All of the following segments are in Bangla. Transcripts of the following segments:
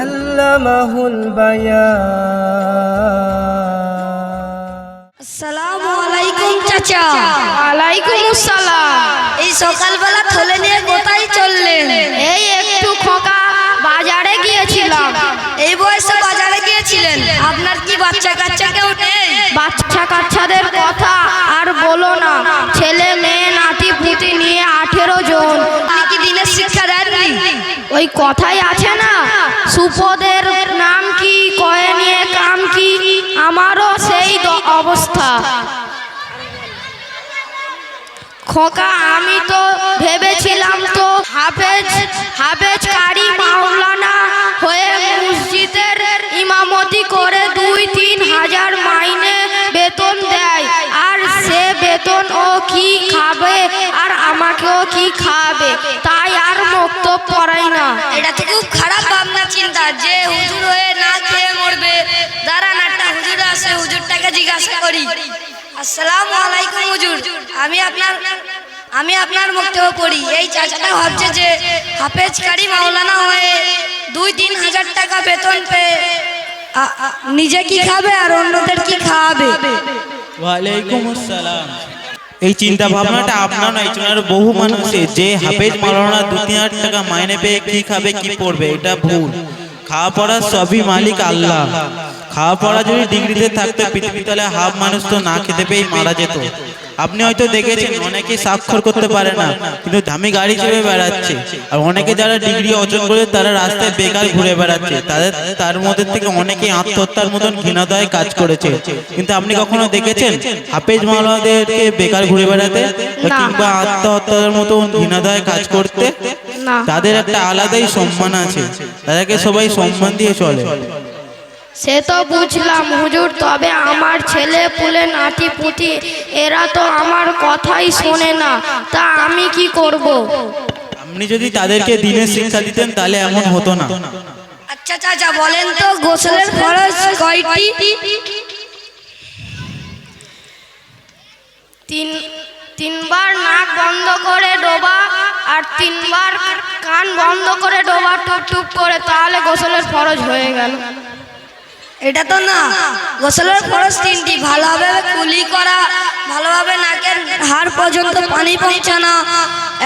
আল্লামাহুল আসসালামু আলাইকুম চাচা। ওয়ালাইকুম আসসালাম। এই সকালবেলা থলে নিয়ে কোথায় চললেন? এই একটু খোকা বাজারে গিয়েছিলাম। এই বয়সে বাজারে গিয়েছিলেন। আপনার কি বাচ্চা কাচ্চা কেউ নেই? বাচ্চা শিক্ষা দেননি। ওই কথাই আছে না, সুপদের নাম কি, কয়ে নিয়ে কাম কি, আমারও সেই অবস্থা। খোকা, আমি তো ভেবেছিলাম তো হাফেজ হাফেজ কারি মাওলানা হয়ে মসজিদের ইমামতি করে দুই তিন হাজার মাইনে বেতন দেয়। আর সে বেতন ও কি খাবে, আর আমাকেও কি খাবে? তাই আর পড়াই না। এটা তো খুব খারাপ ভাবনা চিন্তা। যে হুজুর হয়ে না খেয়ে মরবে দাঁড়ান একটা হুজুর আছে হুজুরটাকে জিজ্ঞাসা করি আসসালামু আলাইকুম হুজুর আমি আপনার আমি আপনার বক্তব্য পড়ি। এই চাচাটা ভাবছে যে হাফেজ কারি মাওলানা হয়ে দুই তিন হাজার টাকা বেতন পেয়ে নিজে কি খাবে আর অন্যদের কি খাওয়াবে? ওয়ালাইকুম আসসালাম। এই চিন্তা ভাবনাটা আপনার নয় চুনার বহু মানুষের যে হাফেজ মালানা দু তিন হাজার টাকা মাইনে পেয়ে কি খাবে কি পড়বে এটা ভুল। খাওয়া পড়া সবই মালিক আল্লাহ। খাওয়া পড়া যদি ডিগ্রিতে থাকতো পৃথিবী তাহলে হাফ মানুষ তো না খেতে পেয়ে মারা যেত। আপনি হয়তো দেখেছেন অনেকে স্বাক্ষর করতে পারে না কিন্তু দামি গাড়ি চেপে বেড়াচ্ছে। আর অনেকে যারা ডিগ্রি অর্জন করে তারা রাস্তায় বেকার ঘুরে বেড়াচ্ছে। তাদের তার মধ্যে থেকে অনেকে আত্মহত্যার মতন ঘৃণাদয় কাজ করেছে। কিন্তু আপনি কখনো দেখেছেন হাফেজ মাওলানাদেরকে বেকার ঘুরে বেড়াতে কিংবা আত্মহত্যার মতন ঘৃণাদয় কাজ করতে? তাদের একটা আলাদাই সম্মান আছে। তাদেরকে সবাই সম্মান দিয়ে চলে। সে তো বুঝলাম হুজুর তবে আমার ছেলে পুলে নাতি পুতি এরা তো আমার কথাই শোনে না তা আমি কি করব। আপনি যদি তাদেরকে দিনের শিক্ষা দিতেন তাহলে এমন হতো না। আচ্ছা চাচা বলেন তো গোসলের খরচ কয়টি? তিন তিনবার নাক বন্ধ করে ডোবা আর তিনবার কান বন্ধ করে ডোবা টুপ টুপ করে তাহলে গোসলের ফরজ হয়ে গেল। এটা তো না। গোসলের খরচ তিনটি। ভালোভাবে কুলি করা ভালোভাবে নাকের হাড় পর্যন্ত পানি পৌঁছানো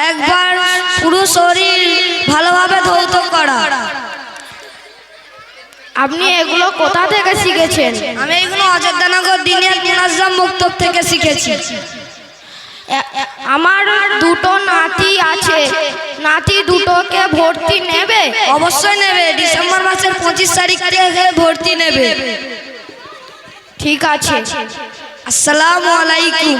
একবার পুরো শরীর ভালোভাবে ধৌত করা। আপনি এগুলো কোথা থেকে শিখেছেন? আমি এগুলো অযোধ্যানগর দিনের মুনাজ্জাম মুক্তব থেকে শিখেছি। আমার দুটো নাতি আছে। অবশ্যই নেবে। ডিসেম্বর মাসের পঁচিশ তারিখ থেকে ভর্তি নেবে। ঠিক আছে। আসসালামু আলাইকুম।